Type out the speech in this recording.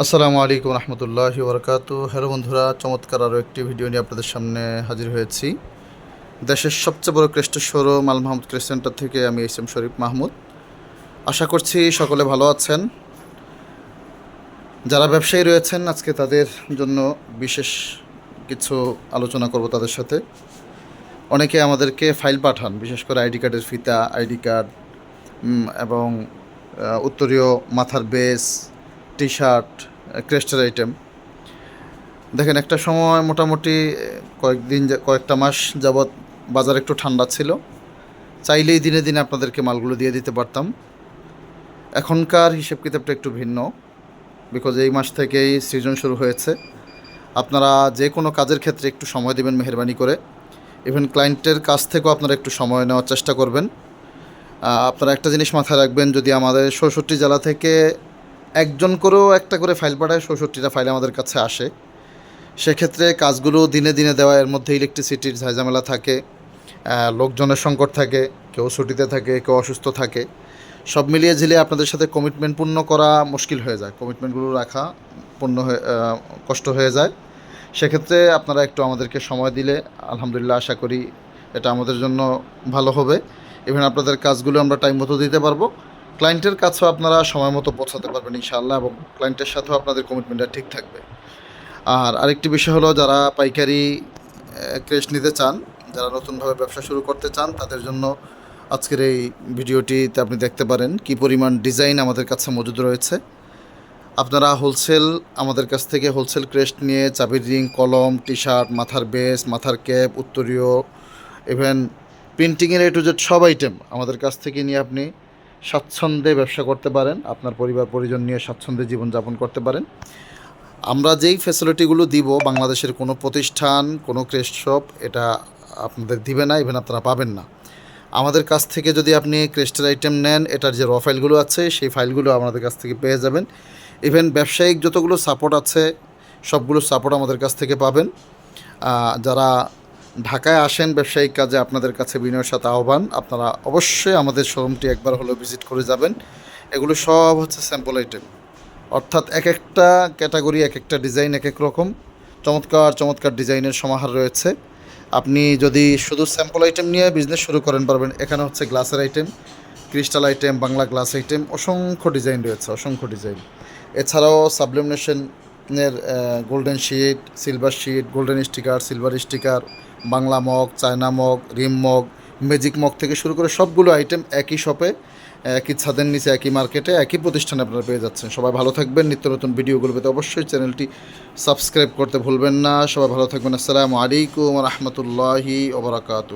আসসালামু আলাইকুম রহমতুল্লাহি বরকাত হ্যালো বন্ধুরা, চমৎকার আরও একটি ভিডিও নিয়ে আপনাদের সামনে হাজির হয়েছি। দেশের সবচেয়ে বড় crest showroom Al Mahmud crest centre থেকে আমি এস এম শরীফ মাহমুদ। আশা করছি সকলে ভালো আছেন। যারা ব্যবসায়ী রয়েছেন, আজকে তাদের জন্য বিশেষ কিছু আলোচনা করব তাদের সাথে। অনেকে আমাদেরকে ফাইল পাঠান, বিশেষ করে আইডি কার্ডের ফিতা, আইডি কার্ড এবং উত্তরীয় মাথার বেস টি শার্ট ক্রেস্টের আইটেম দেখেন, একটা সময় মোটামুটি কয়েকদিন কয়েকটা মাস যাবৎ বাজার একটু ঠান্ডা ছিল। চাইলেই দিনে দিনে আপনাদেরকে মালগুলো দিয়ে দিতে পারতাম। এখনকার হিসেব কিতাবটা একটু ভিন্ন বিকজ এই মাস থেকেই সিজন শুরু হয়েছে। আপনারা যে কোনো কাজের ক্ষেত্রে একটু সময় দেবেন মেহরবানি করে। ইভেন ক্লায়েন্টের কাছ থেকেও আপনারা একটু সময় নেওয়ার চেষ্টা করবেন। আপনারা একটা জিনিস মাথায় রাখবেন, যদি আমাদের চৌষট্টি জেলা থেকে একজন করেও একটা করে ফাইল পাঠায়, চৌষট্টিটা ফাইল আমাদের কাছে আসে। সেক্ষেত্রে কাজগুলো দিনে দিনে দেওয়া, এর মধ্যে ইলেকট্রিসিটির ঝামেলা থাকে লোকজনের সংকট থাকে, কেউ ছুটিতে থাকে, কেউ অসুস্থ থাকে। সব মিলিয়ে ঝিলে আপনাদের সাথে কমিটমেন্ট পূর্ণ করা মুশকিল হয়ে যায়। কমিটমেন্টগুলো রাখা পূর্ণ হয়ে কষ্ট হয়ে যায়। সেক্ষেত্রে আপনারা একটু আমাদেরকে সময় দিলে, আলহামদুলিল্লাহ আশা করি এটা আমাদের জন্য ভালো হবে। ইভেন আপনাদের কাজগুলো আমরা টাইম মতো দিতে পারব। ক্লায়েন্টের কাছেও আপনারা সময় মতো পৌঁছাতে পারবেন ইনশাআল্লাহ এবং ক্লায়েন্টের সাথেও আপনাদের কমিটমেন্টটা ঠিক থাকবে। আর আরেকটি বিষয় হলো, যারা পাইকারি ক্রেশ নিতে চান, যারা নতুনভাবে ব্যবসা শুরু করতে চান, তাদের জন্য আজকের এই ভিডিওটিতে আপনি দেখতে পারেন কি পরিমাণ ডিজাইন আমাদের কাছে মজুদ রয়েছে। আপনারা হোলসেল আমাদের কাছ থেকে হোলসেল ক্রেস্ট নিয়ে চাবির রিং কলম টি শার্ট মাথার বেস মাথার ক্যাপ উত্তরীয় ইভেন প্রিন্টিংয়ের এ টু জেড সব আইটেম আমাদের কাছ থেকে নিয়ে আপনি স্বাচ্ছন্দ্যে ব্যবসা করতে পারেন, আপনার পরিবার, পরিজন নিয়ে স্বাচ্ছন্দ্যে জীবনযাপন করতে পারেন। আমরা যেই ফ্যাসিলিটিগুলো দিব, বাংলাদেশের কোনো প্রতিষ্ঠান, কোনো ক্রেস্ট শপ এটা আপনাদের দিবে না ইভেন আপনারা পাবেন না। আমাদের কাছ থেকে যদি আপনি ক্রেস্টের আইটেম নেন, এটার যে র ফাইলগুলো আছে, সেই ফাইলগুলো আমাদের কাছ থেকে পেয়ে যাবেন। ইভেন ব্যবসায়িক যতগুলো সাপোর্ট আছে, সবগুলো সাপোর্ট আমাদের কাছ থেকে পাবেন। যারা ঢাকায় আসেন ব্যবসায়িক কাজে আপনাদের কাছে বিনয়ের সাথে আহ্বান। আপনারা অবশ্যই আমাদের শোরুমটি একবার হলেও ভিজিট করে যাবেন। এগুলো সব হচ্ছে স্যাম্পল আইটেম অর্থাৎ এক একটা ক্যাটাগরি, এক একটা ডিজাইন এক এক রকম। চমৎকার চমৎকার ডিজাইনের সমাহার রয়েছে। আপনি যদি শুধু স্যাম্পল আইটেম নিয়ে বিজনেস শুরু করেন পারবেন। এখানে হচ্ছে গ্লাসের item crystal item Bangla glass item অসংখ্য ডিজাইন রয়েছে, অসংখ্য ডিজাইন এছাড়াও সাবলিমিনেশনের golden sheet silver sheet golden sticker silver sticker Bangla mug China mug rim mug magic mug থেকে শুরু করে সবগুলো আইটেম একই শপে একই ছাদের নিচে, একই মার্কেটে একই প্রতিষ্ঠানে আপনারা পেয়ে যাচ্ছেন। সবাই ভালো থাকবেন। নিত্য নতুন ভিডিওগুলো পেতে অবশ্যই চ্যানেলটি সাবস্ক্রাইব করতে ভুলবেন না। সবাই ভালো থাকবেন। আসসালামু আলাইকুম রহমতুল্লাহি ওবরাকাতু